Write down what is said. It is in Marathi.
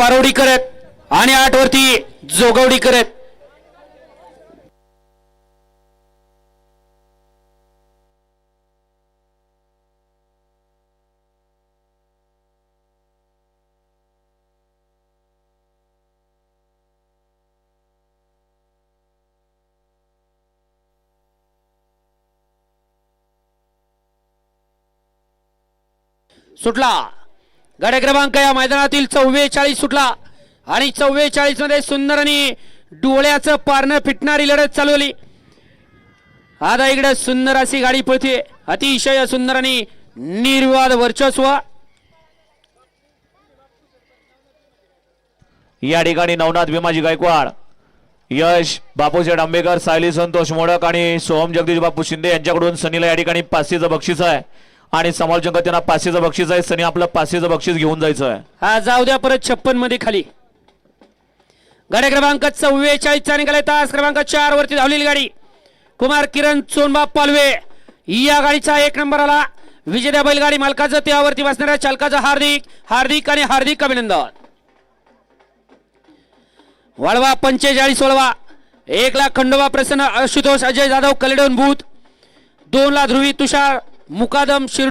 पारोडी करत आणि आठ वरती जोगवडी करत सुटला. गड क्रमांक या मैदानातील चव्वेचाळीस सुटला. आणि चव्वेचाळीसमध्ये सुंदर आणि डोळ्याचं पारणं फिटणारी लढत चालवली आता इकडे सुंदर अशी गाडी पळते अतिशय सुंदर आणि निर्वाद वर्चस्व. या ठिकाणी नवनाथ भीमाजी गायकवाड यश बापूशेठ आंबेकर सायली संतोष मोडक आणि सोहम जगदीश बापू शिंदे यांच्याकडून सनीला या ठिकाणी पाचशेचं बक्षीस आहे. आणि समालोचक त्यांना पाचशेचं बक्षीस आहे. सनी आपलं पाचशेचं बक्षीस घेऊन जायचं आहे हा जाऊ द्या परत छप्पनमध्ये खाली. गाड्या क्रमांक चव्वेचाळीसचा निघालाय. निघाले तास क्रमांक चार वरती धावलेली गाडी. कुमार किरण चोनबा पालवे. या गाडीचा एक नंबर आला. विजेत्या बैलगाडी मालकाचं त्यावरती बसणाऱ्या चालकाचं हार्दिक हार्दिक आणि हार्दिक अभिनंदन. वळवा पंचेचाळीस वळवा. एक लाख खंडोबा प्रसन्न आशुतोष अजय जाधव कलेडोन भूत. दोन ला ध्रुवी तुषार मुकादम शिर